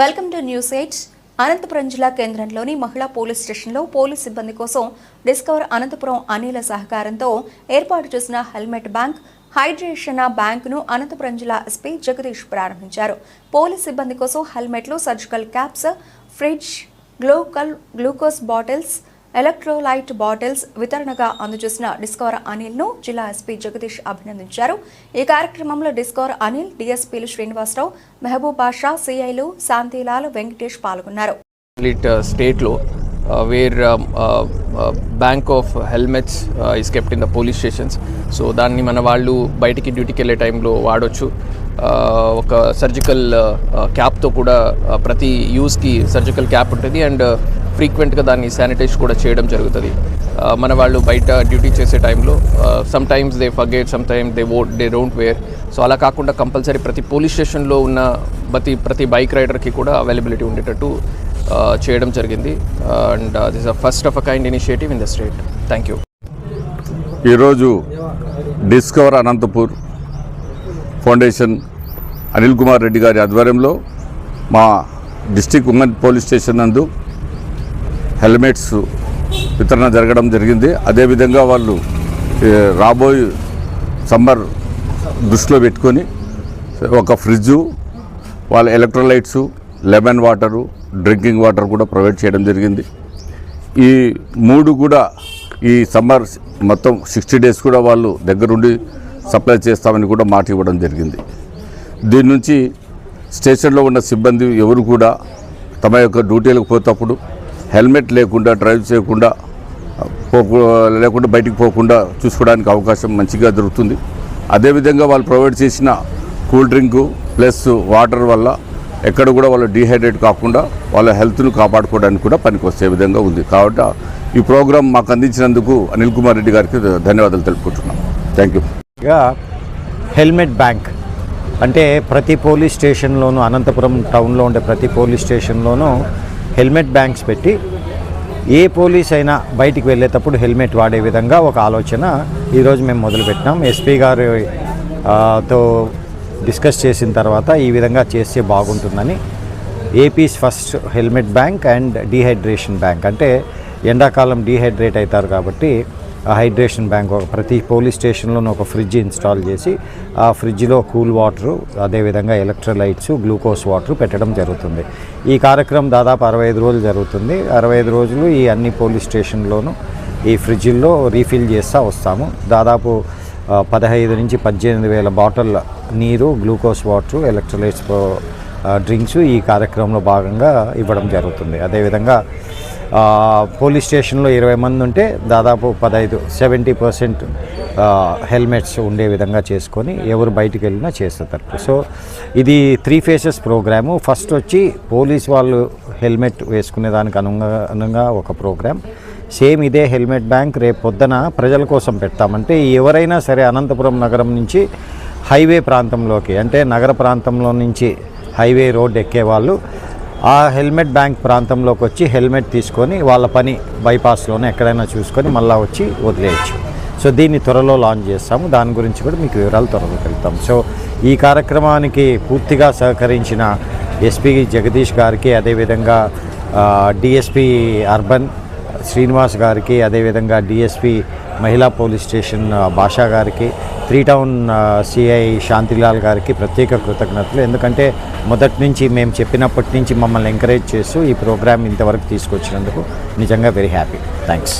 Welcome to news eight. Anantapuram జిల్లా కేంద్రంలోని మహిళా పోలీస్ స్టేషన్లో పోలీస్ సిబ్బంది కోసం డిస్కవర్ అనంతపురం అనిల సహకారంతో ఏర్పాటు చేసిన హెల్మెట్ బ్యాంక్ హైడ్రేషన్ బ్యాంకును అనంతపురం జిల్లా ఎస్పీ జగదీష్ ప్రారంభించారు. పోలీస్ సిబ్బంది కోసం హెల్మెట్లు సర్జికల్ క్యాప్స్ ఫ్రిడ్జ్ గ్లూకల్ గ్లూకోజ్ బాటిల్స్ ఎలక్ట్రోలైట్ బాటిల్స్ వితరణగా అందజేసిన డిస్కవర్ అనిల్ను జిల్లా ఎస్పీ జగదీష్ అభినందించారు. ఈ కార్యక్రమంలో డిస్కవర్ అనిల్ డిఎస్పీలు శ్రీనివాసరావు మెహబూబ్ బాషా సిఐలు శాంతిలాల్ వెంకటేష్ పాల్గొన్నారు. complete uh, state law uh, where um, uh, uh, bank of helmets uh, is kept in the police stations. So దాన్ని మన వాళ్ళు బయటికి డ్యూటీకి వెళ్ళే టైంలో వాడొచ్చు. Uh, ఒక సర్జికల్ క్యాప్తో uh, uh, కూడా ప్రతి యూస్కి సర్జికల్ క్యాప్ ఉంటుంది. అండ్ ఫ్రీక్వెంట్గా దాన్ని శానిటైజ్ కూడా చేయడం జరుగుతుంది. మన వాళ్ళు బయట డ్యూటీ చేసే టైంలో some times they forget some time they won't they don't wear so అలా కాకుండా కంపల్సరీ ప్రతి పోలీస్ స్టేషన్లో ఉన్న ప్రతి ప్రతి బైక్ రైడర్కి కూడా అవైలబిలిటీ ఉండేటట్టు చేయడం జరిగింది. And this a first of a kind initiative in the state thank you ఈరోజు డిస్కవర్ అనంతపూర్ ఫౌండేషన్ అనిల్ కుమార్ రెడ్డి గారి ఆధ్వర్యంలో మా డిస్టిక్ ఉమెన్ పోలీస్ స్టేషన్ నందు హెల్మెట్స్ వితరణ జరగడం జరిగింది. అదేవిధంగా వాళ్ళు రాబోయే సమ్మర్ దృష్టిలో పెట్టుకొని ఒక ఫ్రిడ్జు వాళ్ళ electrolytes lemon water drinking water కూడా ప్రొవైడ్ చేయడం జరిగింది. ఈ మూడు కూడా ఈ సమ్మర్ మొత్తం సిక్స్టీ డేస్ కూడా వాళ్ళు దగ్గరుండి సప్లై చేస్తామని కూడా మాట ఇవ్వడం జరిగింది. దీని నుంచి స్టేషన్లో ఉన్న సిబ్బంది ఎవరు కూడా తమ యొక్క డ్యూటీలకు పోతప్పుడు హెల్మెట్ లేకుండా డ్రైవ్ చేయకుండా పోకు లేకుండా బయటికి పోకుండా చూసుకోవడానికి అవకాశం మంచిగా దొరుకుతుంది. అదేవిధంగా వాళ్ళు ప్రొవైడ్ చేసిన కూల్ డ్రింకు ప్లస్ వాటర్ వల్ల ఎక్కడ కూడా వాళ్ళు డీహైడ్రేట్ కాకుండా వాళ్ళ హెల్త్ను కాపాడుకోవడానికి కూడా పనికొచ్చే విధంగా ఉంది. కాబట్టి ఈ ప్రోగ్రాం మాకు అందించినందుకు అనిల్ కుమార్ రెడ్డి గారికి ధన్యవాదాలు తెలుపుకుంటున్నాం. Thank you. Helmet bank. అంటే ప్రతి పోలీస్ స్టేషన్లోనూ అనంతపురం టౌన్లో ఉండే ప్రతి పోలీస్ స్టేషన్లోనూ హెల్మెట్ బ్యాంక్స్ పెట్టి ఏ పోలీస్ అయినా బయటికి వెళ్ళేటప్పుడు హెల్మెట్ వాడే విధంగా ఒక ఆలోచన ఈరోజు మేము మొదలుపెట్టినాం. ఎస్పీ గారు తో డిస్కస్ చేసిన తర్వాత ఈ విధంగా చేస్తే బాగుంటుందని AP's first helmet bank and dehydration bank. అంటే ఎండాకాలం డీహైడ్రేట్ అవుతారు కాబట్టి హైడ్రేషన్ బ్యాంక్ ఒక ప్రతి పోలీస్ స్టేషన్లోనూ ఒక ఫ్రిడ్జ్ ఇన్స్టాల్ చేసి ఆ ఫ్రిడ్జ్లో కూల్ వాటరు అదేవిధంగా ఎలక్ట్రోలైట్స్ గ్లూకోజ్ వాటర్ పెట్టడం జరుగుతుంది. ఈ కార్యక్రమం దాదాపు అరవై ఐదు రోజులు జరుగుతుంది. అరవై ఐదు రోజులు ఈ అన్ని పోలీస్ స్టేషన్లోనూ ఈ ఫ్రిడ్జ్లో రీఫిల్ చేస్తూ వస్తాము. దాదాపు పదహైదు నుంచి పద్దెనిమిది వేల బాటిల్ నీరు గ్లూకోజ్ వాటర్ ఎలక్ట్రోలైట్స్ డ్రింక్స్ ఈ కార్యక్రమంలో భాగంగా ఇవ్వడం జరుగుతుంది. అదేవిధంగా పోలీస్ స్టేషన్లో ఇరవై మంది ఉంటే దాదాపు పదహైదు సెవెంటీ పర్సెంట్ హెల్మెట్స్ ఉండే విధంగా చేసుకొని ఎవరు బయటికి వెళ్ళినా చేస్తారు సో ఇది త్రీ ఫేసెస్ ప్రోగ్రాము. ఫస్ట్ వచ్చి పోలీస్ వాళ్ళు హెల్మెట్ వేసుకునే దానికి అనుగుణంగా ఒక ప్రోగ్రామ్ సేమ్ ఇదే హెల్మెట్ బ్యాంక్ రేపు పొద్దున ప్రజల కోసం పెడతామంటే ఎవరైనా సరే అనంతపురం నగరం నుంచి హైవే ప్రాంతంలోకి అంటే నగర ప్రాంతంలో నుంచి హైవే రోడ్ ఎక్కే వాళ్ళు ఆ హెల్మెట్ బ్యాంక్ ప్రాంతంలోకి వచ్చి హెల్మెట్ తీసుకొని వాళ్ళ పని బైపాస్లోనే ఎక్కడైనా చూసుకొని మళ్ళీ వచ్చి వదిలేయచ్చు. సో దీన్ని త్వరలో లాంచ్ చేస్తాము. దాని గురించి కూడా మీకు వివరాలు త్వరలో వెళ్తాం సో ఈ కార్యక్రమానికి పూర్తిగా సహకరించిన ఎస్పీ జగదీష్ గారికి అదేవిధంగా డిఎస్పి అర్బన్ శ్రీనివాస్ గారికి అదేవిధంగా డిఎస్పి మహిళా పోలీస్ స్టేషన్ భాషా గారికి త్రీ టౌన్ సిఐ శాంతిలాల్ గారికి ప్రత్యేక కృతజ్ఞతలు. ఎందుకంటే మొదటి నుంచి మేము చెప్పినప్పటి నుంచి మమ్మల్ని ఎంకరేజ్ చేస్తూ ఈ ప్రోగ్రామ్ ఇంతవరకు తీసుకొచ్చినందుకు నిజంగా వెరీ హ్యాపీ థ్యాంక్స్